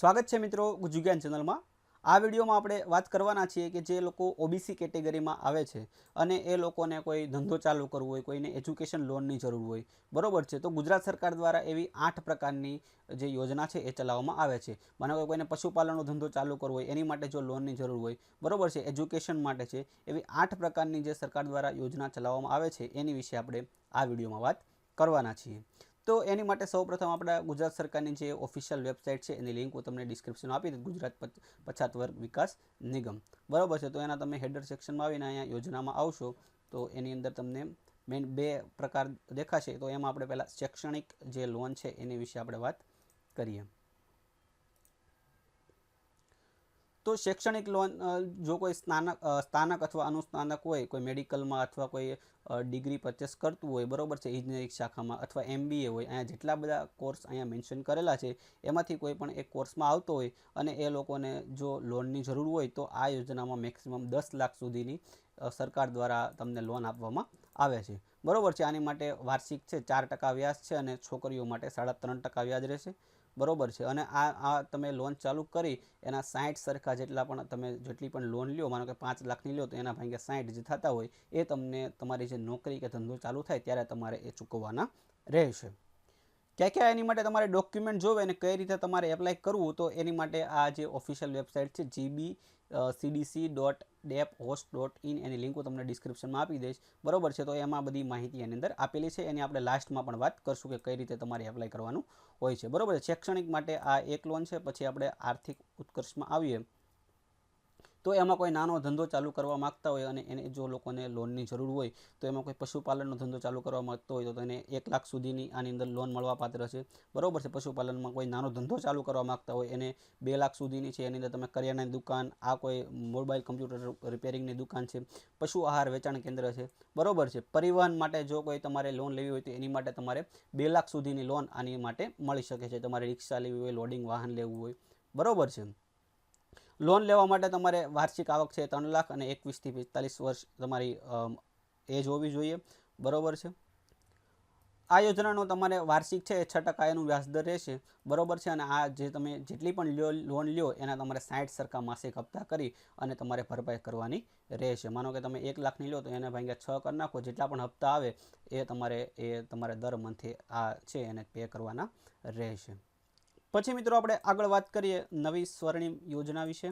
સ્વાગત છે મિત્રો ગુજુગ્યાન ચેનલમાં. આ વિડીયોમાં આપણે વાત કરવાના છીએ કે જે લોકો ઓબીસી કેટેગરીમાં આવે છે અને એ લોકોને કોઈ ધંધો ચાલુ કરવો હોય, કોઈને એજ્યુકેશન લોનની જરૂર હોય, બરોબર છે? તો ગુજરાત સરકાર દ્વારા એવી આઠ પ્રકારની જે યોજના છે એ ચલાવવામાં આવે છે. માનો કે કોઈને પશુપાલનનો ધંધો ચાલુ કરવો હોય, એની માટે જો લોનની જરૂર હોય, બરોબર છે? એજ્યુકેશન માટે છે. એવી આઠ પ્રકારની જે સરકાર દ્વારા યોજના ચલાવવામાં આવે છે એની વિશે આપણે આ વિડીયોમાં વાત કરવાના છીએ. તો એની માટે સૌપ્રથમ આપણા ગુજરાત સરકારની જે ઓફિશિયલ વેબસાઇટ છે, એની લિંક હું તમને ડિસ્ક્રિપ્શનમાં આપી દઉં ગુજરાત પછ- પછાત વર્ગ વિકાસ નિગમ. બરાબર છે, તો એના તમે હેડર સેક્શનમાં આવીને અહીંયા યોજનામાં આવશો, તો એની અંદર તમને મેઇન બે પ્રકાર દેખાશે. તો એમાં આપણે પહેલાં શૈક્ષણિક જે લોન છે, એની વિશે આપણે વાત કરીએ. તો શૈક્ષણિક લોન જો કોઈ સ્નાનક સ્થાનક અથવા અનુસ્નાનક હોય, કોઈ મેડિકલમાં અથવા કોઈ ડિગ્રી પરચેસ કરતું હોય, બરોબર છે, ઇજનેરિંગ શાખામાં અથવા એમબીએ હોય, અહીંયા જેટલા બધા કોર્સ અહીંયા મેન્શન કરેલા છે, એમાંથી કોઈ પણ એક કોર્સમાં આવતો હોય અને એ લોકોને જો લોનની જરૂર હોય, તો આ યોજનામાં મેક્સિમમ દસ લાખ સુધીની સરકાર દ્વારા તમને લોન આપવામાં આવે છે. બરોબર છે, આની માટે વાર્ષિક છે, ચાર ટકા વ્યાજ છે અને છોકરીઓ માટે સાડા ત્રણ ટકા વ્યાજ રહેશે. બરોબર છે. અને આ આ તમે લોન ચાલુ કરી, એના સાઠ સરખા જેટલા પણ તમે જેટલી પણ લોન લ્યો, માનો કે પાંચ લાખની લ્યો, તો એના ભાગ્યા સાઠ જે થતા હોય, એ તમને તમારી જે નોકરી કે ધંધો ચાલુ થાય ત્યારે તમારે એ ચૂકવવાના રહેશે. ક્યાં ક્યાં એની માટે તમારે ડોક્યુમેન્ટ જોવે અને કઈ રીતે તમારે એપ્લાય કરવું, તો એની માટે આ જે ઓફિશિયલ વેબસાઇટ છે GB CDC dot dep host dot in any link હું તમને ડિસ્ક્રિપ્શનમાં આપી દઈશ. બરોબર છે, તો એમાં બધી માહિતી એની અંદર આપેલી છે. એની આપણે લાસ્ટમાં પણ વાત કરશું કે કઈ રીતે તમારે એપ્લાય કરવાનું હોય છે. બરોબર છે, શૈક્ષણિક માટે આ એક લોન છે, પછી આપણે આર્થિક ઉત્કર્ષમાં આવીએ. તો એમાં કોઈ નાનો ધંધો ચાલુ કરવા માગતા હોય અને એને જો લોકોને લોનની જરૂર હોય, તો એમાં કોઈ પશુપાલનનો ધંધો ચાલુ કરવા માગતો હોય, તો એને એક લાખ સુધીની આની અંદર લોન મળવા પાત્ર છે. બરોબર છે, પશુપાલનમાં કોઈ નાનો ધંધો ચાલુ કરવા માગતા હોય, એને બે લાખ સુધીની છે, એની અંદર તમે કરિયાણાની દુકાન, આ કોઈ મોબાઈલ, કમ્પ્યુટર રિપેરિંગની દુકાન છે, પશુ આહાર વેચાણ કેન્દ્ર છે. બરાબર છે, પરિવહન માટે જો કોઈ તમારે લોન લેવી હોય, તો એની માટે તમારે બે લાખ સુધીની લોન આની માટે મળી શકે છે. તમારે રિક્ષા લેવી હોય, લોડિંગ વાહન લેવું હોય. બરાબર છે. લોન લેવા માટે તમારે વાર્ષિક આવક છે ત્રણ લાખ અને એકવીસથી પિસ્તાલીસ વર્ષ તમારી એજ હોવી જોઈએ. બરોબર છે? આ યોજનાનો તમારે વાર્ષિક છે છ ટકા એનું વ્યાજદર રહેશે. બરોબર છે? અને આ જે તમે જેટલી પણ લોન લ્યો એના તમારે સાઠ સરખા માસિક હપ્તા કરી અને તમારે ભરપાઈ કરવાની રહેશે. માનો કે તમે એક લાખની લો તો એને ભાગ્યા છ કરી નાખો. જેટલા પણ હપ્તા આવે એ તમારે એ તમારે દર મંથે આ છે એને પે કરવાના રહેશે. પછી મિત્રો આપણે આગળ વાત કરીએ નવી સ્વર્ણિમ યોજના વિશે.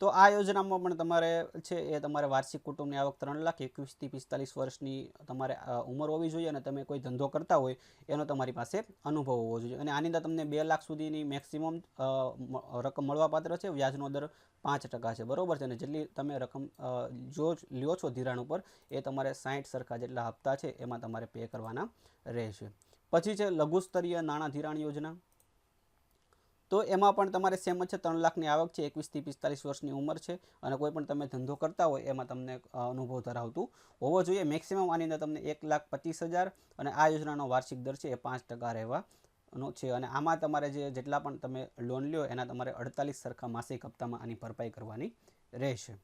તો આ યોજનામાં પણ તમારે છે એ તમારે વાર્ષિક કુટુંબની આવક ત્રણ લાખ એકવીસથી પિસ્તાલીસ વર્ષની તમારે ઉંમર હોવી જોઈએ અને તમે કોઈ ધંધો કરતા હોય એનો તમારી પાસે અનુભવ હોવો જોઈએ. અને આની અંદર તમને બે લાખ સુધીની મેક્સિમમ રકમ મળવાપાત્ર છે, વ્યાજનો દર પાંચ ટકા છે. બરાબર છે અને જેટલી તમે રકમ જો લ્યો છો ધિરાણ ઉપર, એ તમારે સાઠ સરખા જેટલા હપ્તા છે એમાં તમારે પે કરવાના રહેશે. પછી છે લઘુસ્તરીય નાણાં ધિરાણ યોજના. તો એમાં પણ તમારે સેમ જ છે, ત્રણ લાખની આવક છે એકવીસથી પિસ્તાલીસ વર્ષની ઉંમર છે અને કોઈ પણ તમે ધંધો કરતા હોય એમાં તમને અનુભવ ધરાવતું હોવો જોઈએ. મેક્સિમમ આની અંદર તમને એક લાખ પચીસ હજાર અને આ યોજનાનો વાર્ષિક દર છે એ પાંચ ટકા રહેવાનો છે અને આમાં તમારે જે જેટલા પણ તમે લોન લ્યો એના તમારે અડતાલીસ સરખા માસિક હપ્તામાં આની ભરપાઈ કરવાની રહેશે.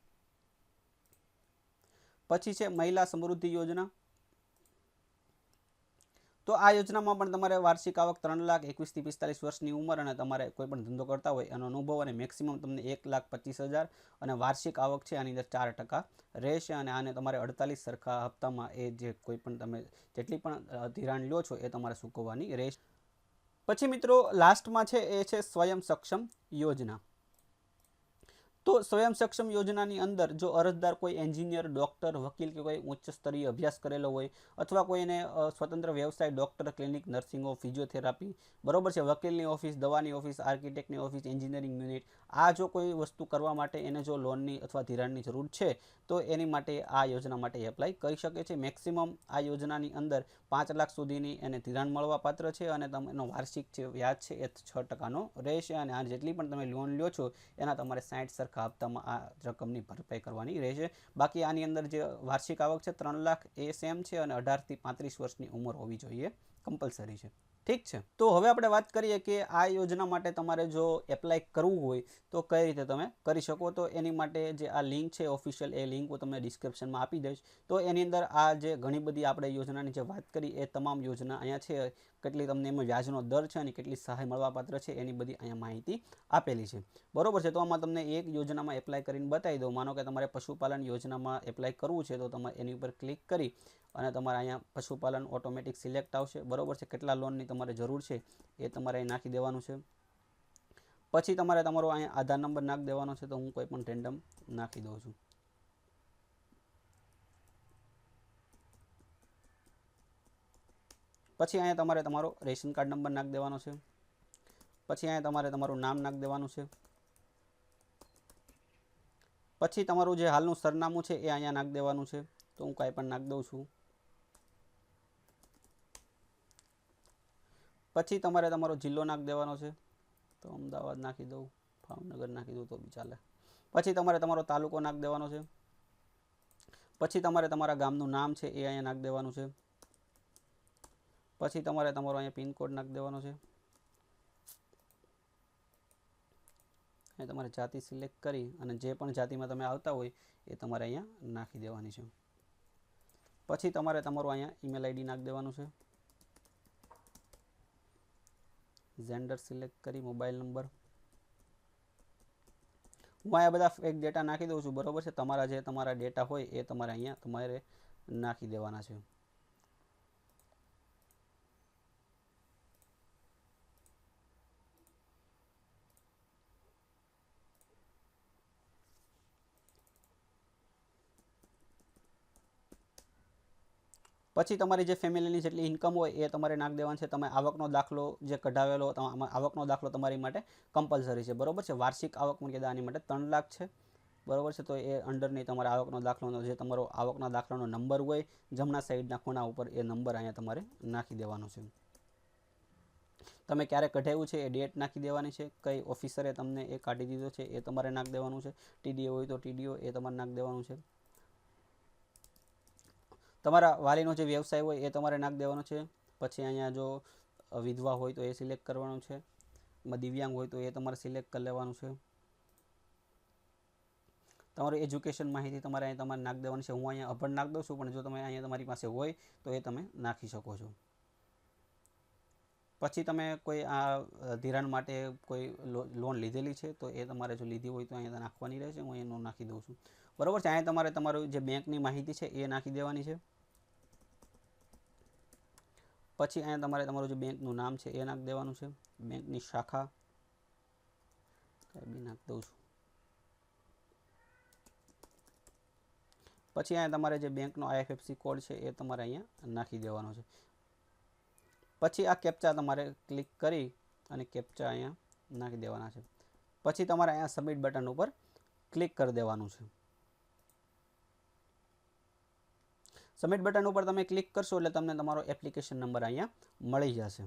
પછી છે મહિલા સમૃદ્ધિ યોજના. તો આ યોજનામાં પણ તમારે વાર્ષિક આવક ત્રણ લાખ એકવીસથી પિસ્તાલીસ વર્ષની ઉંમર અને તમારે કોઈ પણ ધંધો કરતા હોય એનો અનુભવ અને મેક્સિમમ તમને એક લાખ પચીસ હજાર અને વાર્ષિક આવક છે આની અંદર ચાર ટકા રહેશે અને આને તમારે અડતાલીસ સરખા હપ્તામાં એ જે કોઈ પણ તમે જેટલી પણ ધિરાણ લો છો એ તમારે ચૂકવવાની રહેશે. પછી મિત્રો, લાસ્ટમાં છે એ છે સ્વયં સક્ષમ યોજના. તો સ્વયં સક્ષમ યોજનાની અંદર જો અરજદાર કોઈ એન્જિનિયર, ડૉક્ટર, વકીલ કે કોઈ ઉચ્ચ સ્તરીય અભ્યાસ કરેલો હોય અથવા કોઈને એને સ્વતંત્ર વ્યવસાય, ડૉક્ટર, ક્લિનિક, નર્સિંગો, ફિઝિયોથેરાપી, બરોબર છે, વકીલની ઓફિસ, દવાની ઓફિસ, આર્કિટેક્ટની ઓફિસ, એન્જિનિયરિંગ યુનિટ, આ જો કોઈ વસ્તુ કરવા માટે એને જો લોનની અથવા ધિરાણની જરૂર છે, તો એની માટે આ યોજના માટે એપ્લાય કરી શકે છે. મેક્સિમમ આ યોજનાની અંદર પાંચ લાખ સુધીની એને ધિરાણ મળવા પાત્ર છે અને એનો વાર્ષિક જે વ્યાજ છે એ છ ટકાનો રહેશે અને આ જેટલી પણ તમે લોન લ્યો છો એના તમારે સાઠ સરખા હપ્તામાં આ રકમની ભરપાઈ કરવાની રહેશે. બાકી આની અંદર જે વાર્ષિક આવક છે, ત્રણ લાખ એ સેમ છે અને અઢારથી પાંત્રીસ વર્ષની ઉંમર હોવી જોઈએ. કમ્પલસરી છે. ઠીક છે? તો હવે આપણે વાત કરીએ કે આ યોજના માટે તમારે જો એપ્લાય કરવું હોય, તો કઈ રીતે તમે કરી શકો? તો એની માટે જે આ લિંક છે ઓફિશિયલ એ લિંક હું તમને ડિસ્ક્રિપ્શનમાં આપી દઈશ. તો એની અંદર આ જે ઘણી બધી આપણે યોજનાની જે વાત કરી, એ તમામ યોજના અહીંયા છે. કેટલી તમને એમાં વ્યાજનો દર છે અને કેટલી સહાય મળવાપાત્ર છે, એની બધી અહીંયા માહિતી આપેલી છે. બરોબર છે? તો આમાં તમને એક યોજનામાં એપ્લાય કરીને બતાવી દઉં. માનો કે તમારે પશુપાલન યોજનામાં એપ્લાય કરવું છે, તો તમે એની ઉપર ક્લિક કરી અને તમારે અહીંયા પશુપાલન ઓટોમેટિક સિલેક્ટ આવશે. બરોબર છે? કેટલા લોનની તમારે જરૂર છે એ તમારે અહીં નાખી દેવાનું છે. પછી તમારે તમારો અહીંયા આધાર નંબર નાખી દેવાનો છે તો હું કોઈ પણ રેન્ડમ નાખી દઉં છું. પછી અહીંયા તમારે તમારો રેશન કાર્ડ નંબર નાખી દેવાનો છે. પછી અહીંયા તમારે તમારું નામ નાખી દેવાનું છે. પછી તમારું જે હાલનું સરનામું છે એ અહીંયા નાખી દેવાનું છે. તો હું કાંઈ પણ નાખી દઉં છું. પછી તમારે તમારો જિલ્લો નાખી દેવાનો છે. તો અમદાવાદ નાખી દઉં, ભાવનગર નાખી દઉં તો બી ચાલે. પછી તમારે તમારો તાલુકો નાખી દેવાનો છે. પછી તમારે તમારા ગામનું નામ છે એ અહીંયા નાખી દેવાનું છે. પછી તમારે તમારો અહીંયા પિનકોડ નાખી દેવાનો છે. અહીંયા તમારે જાતિ સિલેક્ટ કરી અને જે પણ જાતિમાં તમે આવતા હોય એ તમારે અહીંયા નાખી દેવાની છે. પછી તમારે તમારું અહીંયા ઈમેલ આઈડી નાખી દેવાનું છે. જેન્ડર સિલેક્ટ કરી મોબાઈલ નંબર હું અહીંયા બધા એક ડેટા નાખી દઉં છું. બરોબર છે? તમારા જે તમારા ડેટા હોય એ તમારે અહીંયા તમારે નાખી દેવાના છે. પછી તમારી જે ફેમિલીની જેટલી ઇન્કમ હોય એ તમારે નાખ દેવાની છે. તમે આવકનો દાખલો જે કઢાવેલો આવકનો દાખલો તમારી માટે કમ્પલસરી છે. બરોબર છે? વાર્ષિક આવક મર્યાદા આની માટે ત્રણ લાખ છે. બરોબર છે? તો એ અંડરની તમારા આવકનો દાખલોનો, જે તમારો આવકના દાખલાનો નંબર હોય, જમણા સાઈડના ખૂણા ઉપર એ નંબર અહીંયા તમારે નાખી દેવાનો છે. તમે ક્યારે કઢાવ્યું છે એ ડેટ નાખી દેવાની છે. કઈ ઓફિસરે તમને એ કાઢી દીધો છે એ તમારે નાખી દેવાનું છે. ટીડીઓ હોય તો ટીડીઓ એ તમારે નાખી દેવાનું છે. તમારા વાલીનો જે વ્યવસાય હોય એ તમારે નાખ દેવાનો છે. પછી અહીંયા જો વિધવા હોય તો એ સિલેક્ટ કરવાનું છે. દિવ્યાંગ હોય તો એ તમારે સિલેક્ટ કરી લેવાનું છે. તમારું એજ્યુકેશન માહિતી તમારે અહીંયા તમારે નાખ દેવાની છે. હું અહીંયા અભણ નાખ દઉં છું, પણ જો તમે અહીંયા તમારી પાસે હોય તો એ તમે નાખી શકો છો. પછી તમે કોઈ આ ધિરાણ માટે કોઈ લોન લીધેલી છે તો એ તમારે જો લીધી હોય તો અહીંયા નાખવાની રહેશે. હું એનું નાખી દઉં છું. બરાબર છે? અહીંયા તમારે તમારું જે બેંકની માહિતી છે એ નાખી દેવાની છે. પછી અહીંયા તમારે તમારું જે બેંકનું નામ છે એ નાખી દેવાનું છે. બેંકની શાખા. બી નાખી દઉં છું. પછી અહીંયા તમારે જે બેંકનો આઈએફએફસી કોડ છે એ તમારે અહીંયા નાખી દેવાનો છે. પછી આ કેપ્ચા તમારે ક્લિક કરી અને કેપ્ચા અહીંયા નાખી દેવાના છે. પછી તમારે અહીંયા સબમિટ બટન ઉપર ક્લિક કરી દેવાનું છે. સબમિટ બટન ઉપર તમે ક્લિક કરશો એટલે તમને તમારો એપ્લિકેશન નંબર અહીંયા મળી જશે.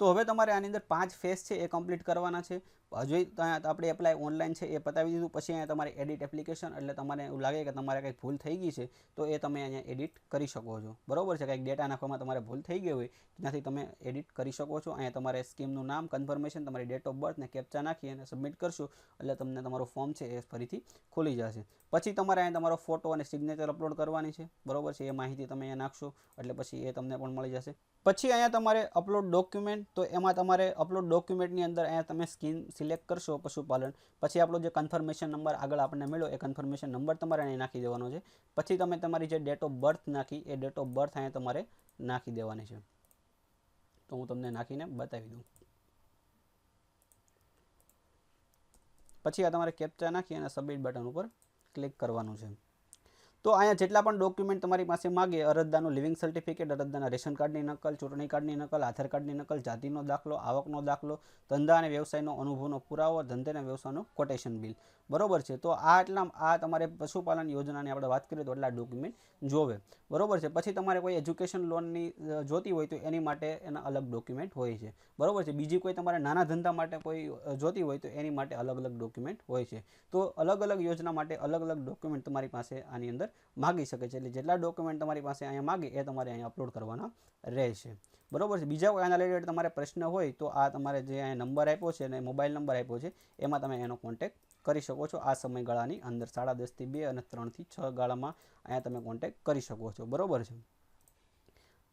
તો હવે તમારે આની અંદર પાંચ ફેસ છે, એ કમ્પ્લીટ કરવાના છે. હજુ આપણે એપ્લાય ઓનલાઈન છે એ પતાવી દીધું. પછી અહીંયા તમારે એડિટ એપ્લિકેશન એટલે તમારે એવું લાગે કે તમારે કંઈક ભૂલ થઈ ગઈ છે, તો એ તમે અહીંયા એડિટ કરી શકો છો. બરોબર છે? કંઈક ડેટા નાખવામાં તમારે ભૂલ થઈ ગઈ હોય, ત્યાંથી તમે એડિટ કરી શકો છો. અહીંયા તમારે સ્કીમનું નામ કન્ફર્મેશન તમારી ડેટ ઓફ બર્થ ને કેપ્ચા નાખી અને સબમિટ કરશો, એટલે તમને તમારું ફોર્મ છે એ ફરીથી ખુલી જશે. પછી તમારે અહીંયા તમારો ફોટો અને સિગ્નેચર અપલોડ કરવાની છે. બરોબર છે? એ માહિતી તમે અહીંયા નાખશો, એટલે પછી એ તમને પણ મળી જશે. પછી અહીંયા તમારે અપલોડ ડોક્યુમેન્ટ તો એમાં તમારે અપલોડ ડોક્યુમેન્ટની અંદર અહીંયા તમે સ્કીમ સિલેક્ટ કરશો પશુપાલન. પછી આપણો જે કન્ફર્મેશન નંબર આગળ આપણને મળ્યો, એ કન્ફર્મેશન નંબર તમારે અહીં નાખી દેવાનો છે. પછી તમે તમારી જે ડેટ ઓફ બર્થ નાખી, એ ડેટ ઓફ બર્થ અહીંયા તમારે નાખી દેવાની છે. તો હું તમને નાખીને બતાવી દઉં. પછી આ તમારે કેપ્ચા નાખી અને સબમિટ બટન ઉપર ક્લિક કરવાનું છે. તો અહીંયા જેટલા પણ ડોક્યુમેન્ટ તમારી પાસે માગે, અરજદારનું લિવિંગ સર્ટિફિકેટ અરજદારના રેશન કાર્ડની નકલ, ચૂંટણી કાર્ડની નકલ, આધાર કાર્ડની નકલ, જાતિનો દાખલો, આવકનો દાખલો, ધંધા અને વ્યવસાયનો અનુભવનો પુરાવો, ધંધે અને વ્યવસાયનો કોટેશન બિલ બરોબર છે? તો આ એટલા, આ તમારે પશુપાલન યોજનાની આપણે વાત કરીએ તો એટલા ડોક્યુમેન્ટ જોવે. બરોબર છે? પછી તમારે કોઈ એજ્યુકેશન લોનની જોતી હોય તો એની માટે એના અલગ ડોક્યુમેન્ટ હોય છે. બરોબર છે? બીજી કોઈ તમારે નાના ધંધા માટે કોઈ જોતી હોય તો એની માટે અલગ અલગ ડોક્યુમેન્ટ હોય છે. તો અલગ અલગ યોજના માટે અલગ અલગ ડોક્યુમેન્ટ તમારી પાસે આની અંદર માગી શકે છે. એટલે જેટલા ડોક્યુમેન્ટ તમારી પાસે અહીંયા માગે એ તમારે અહીંયા અપલોડ કરવાના રહેશે. બરોબર છે? બીજા કોઈ આના રિલેટેડ તમારે પ્રશ્ન હોય તો આ તમારે જે અહીંયા નંબર આપ્યો છે અને મોબાઈલ નંબર આપ્યો છે, એમાં તમે એનો કોન્ટેક્ટ કરી શકો છો. આ સમયગાળાની અંદર સાડા દસથી બે અને ત્રણથી છ ગાળામાં અહીંયા તમે કોન્ટેક્ટ કરી શકો છો. બરોબર છે?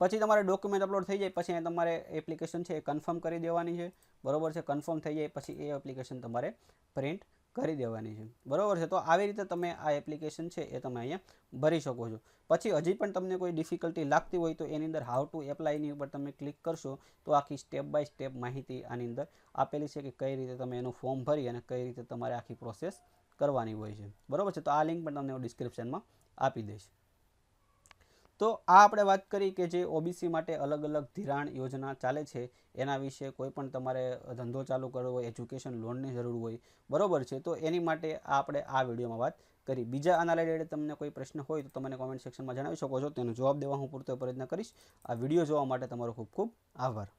પછી તમારે ડોક્યુમેન્ટ અપલોડ થઈ જાય, પછી તમારે એપ્લિકેશન છે એ કન્ફર્મ કરી દેવાની છે. બરોબર છે? કન્ફર્મ થઈ જાય, પછી એ એપ્લિકેશન તમારે પ્રિન્ટ કરી દેવાની છે. બરાબર છે? તો આવી રીતે તમે આ એપ્લિકેશન છે એ તમે અહીંયા ભરી શકો છો. પછી હજી પણ તમને કોઈ ડિફિકલ્ટી લાગતી હોય તો એની અંદર હાઉ ટુ એપ્લાયની ઉપર તમે ક્લિક કરશો, તો આખી સ્ટેપ બાય સ્ટેપ માહિતી આની અંદર આપેલી છે કે કઈ રીતે તમે એનું ફોર્મ ભરી અને કઈ રીતે તમારે આખી પ્રોસેસ કરવાની હોય છે. બરાબર છે? તો આ લિંક પણ તમને હું ડિસ્ક્રિપ્શનમાં આપી દઈશ. તો આ આપણે વાત કરી કે જે ઓબીસી માટે અલગ અલગ ધિરાણ યોજના ચાલે છે, એના વિશે કોઈ પણ તમારે ધંધો ચાલુ કરવો હોય, એજ્યુકેશન લોનની જરૂર હોય, બરોબર છે, તો એની માટે આપણે આ વિડીયોમાં વાત કરી. બીજા આના રિલેટેડ તમને કોઈ પ્રશ્ન હોય તો તમે કોમેન્ટ સેક્શનમાં જણાવી શકો છો. તેનો જવાબ દેવા હું પૂરતો પ્રયત્ન કરીશ. આ વીડિયો જોવા માટે તમારો ખૂબ ખૂબ આભાર.